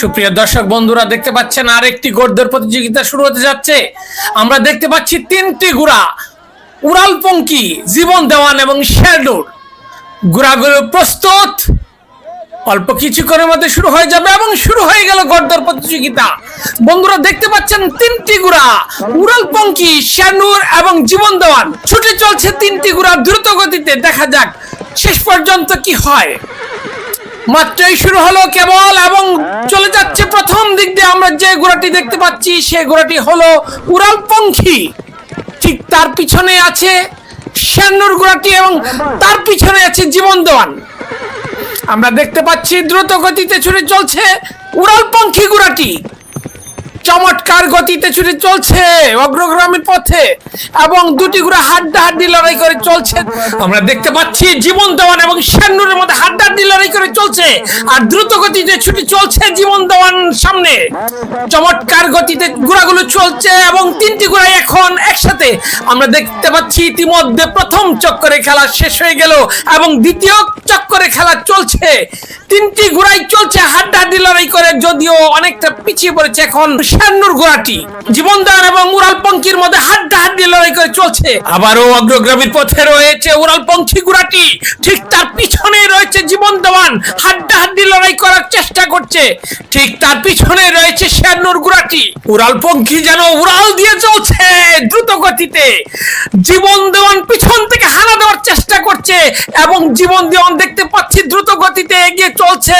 সুপ্রিয় দর্শক বন্ধুরা, দেখতে পাচ্ছেন আরেকটি গর্দের প্রতিযোগিতা শুরু হতে যাচ্ছে। আমরা দেখতে পাচ্ছি তিনটি গুড়া। উড়ালপঙ্কি, জীবন দেওয়ান এবং শেরডুর গুড়াগুলো প্রস্তুত। অল্প কিছুক্ষণের মধ্যে শুরু হয়ে যাবে এবং শুরু হয়ে গেল গর্দর প্রতিযোগিতা। বন্ধুরা, দেখতে পাচ্ছেন তিনটি গুড়া। উড়ালপঙ্কি শ্যানুর এবং জীবন দেওয়ান। ছুটে চলছে তিনটি গুড়া দ্রুত গতিতে। দেখা যাক শেষ পর্যন্ত কি হয়। মাত্রই শুরু হলো কেবল এবং যে ঘোড়াটি দেখতে পাচ্ছি, সে ঘোড়াটি হলো উড়ালপঙ্খী ঠিক তার পিছনে আছে শ্যানুর ঘোড়াটি এবং তার পিছনে আছে জীবন দেওয়ান আমরা দেখতে পাচ্ছি দ্রুত গতিতে ছুটে চলছে উড়ালপঙ্খী ঘোড়াটি চমৎকার গতিতে ছুটে চলছে অগ্রগামী পথে এবং দুটি ঘোড়া হাড্ডাহাড্ডি লড়াই করে চলছে। আমরা দেখতে পাচ্ছি জীবন দেওয়ান এবং শ্যানুরের মধ্যে হাড্ডাহাড্ডি লড়াই করে চলছে আর দ্রুত গতিতে ছুটে চলছে জীবন দেওয়ান সামনে। চমৎকার গতিতে ঘোড়াগুলো চলছে এবং তিনটি ঘোড়াই এখন একসাথে। আমরা দেখতে পাচ্ছি ইতিমধ্যে প্রথম চক্করে খেলা শেষ হয়ে গেল এবং দ্বিতীয় চক্করে খেলা চলছে। তিনটি ঘোড়াই চলছে হাড্ডাহাড্ডি লড়াই করে, যদিও অনেকটা পিছিয়ে পড়েছে এখন শ্যানুর ঘোড়াটি জীবনদান এবং উড়াল মধ্যে মধ্যে হাড্ডাহাড্ডি লড়াই করে চলছে। আবারও অগ্রগ্রামীর পথে রয়েছে উড়াল পঙ্খী ঘোড়াটি ঠিক তার পিছনে রয়েছে জীবন দেওয়ান হাড্ডাহাড্ডি লড়াই করার চেষ্টা করছে। ঠিক তার পিছনে রয়েছে শ্যানুর ঘোড়াটি উড়াল পঙ্খী যেন উড়াল দিয়ে চলছে দ্রুত গতিতে। জীবন দেওয়ান পিছন থেকে হানা দেওয়ার চেষ্টা করছে এবং জীবন দেওয়ান দেখতে পাচ্ছি দ্রুত গতিতে এগিয়ে চলছে।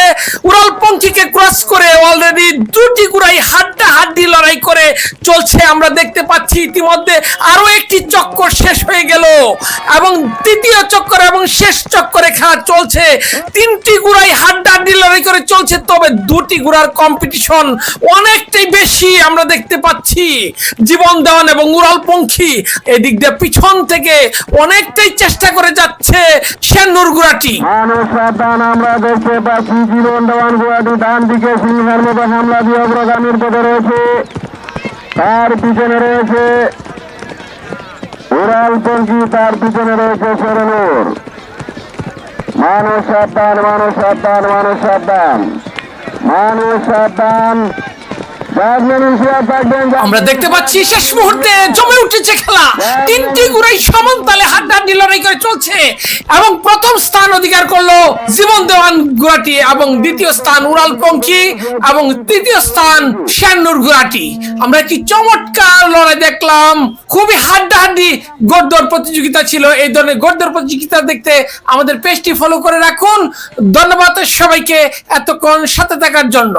উড়াল পঙ্খীকে ক্রস করে অলরেডি দুটি গুড়াই হাড্ডা হাড্ডি লড়াই করে চলছে। আমরা দেখতে পাচ্ছি ইতিমধ্যে আরও একটি চক্কর শেষ হয়ে গেল এবং তৃতীয় চক্কর এবং শেষ চক্করে খেলা চলছে। তিনটি গুড়াই হাড্ডা হাড্ডি লড়াই করে চলছে, তবে দুটি গুড়ার কম্পিটিশন অনেকটাই বেশি আমরা দেখতে পাচ্ছি। জীবন দেওয়ান এবং উড়াল পঙ্খী এদিক দিয়ে পিছন থেকে অনেকটাই চেষ্টা করে যাচ্ছে গুড়াটি মানুষ সাবধান, আমরা দেখতে পাচ্ছি জীবন দেওয়ান গুয়াটি ডান দিকে সিংহের মতো হামলা দিয়ে অগ্রগামীর পথে রয়েছে। তার পিছনে রয়েছে উড়াল পঙ্কি তার পিছনে রয়েছে সরনুর। মানুষ সাবধান মানুষ সাবধান মানুষ সাবধান মানুষ সাবধান আমরা দেখতে পাচ্ছি শেষ মুহূর্তে জমে উঠেছে খেলা। তিনটি গুড়াই সমান তালে হাড্ডাহাড্ডি লড়াই করে চলছে এবং প্রথম স্থান অধিকার করল জীবন দেওয়ান এবং দ্বিতীয় স্থান উড়াল এবং তৃতীয় স্থান আমরা একটি চমৎকার লড়াই দেখলাম। খুবই হাড্ডাহাড্ডি গড়দর প্রতিযোগিতা ছিল। এই ধরনের গড়দর প্রতিযোগিতা দেখতে আমাদের পেজটি ফলো করে রাখুন। ধন্যবাদ সবাইকে এতক্ষণ সাথে থাকার জন্য।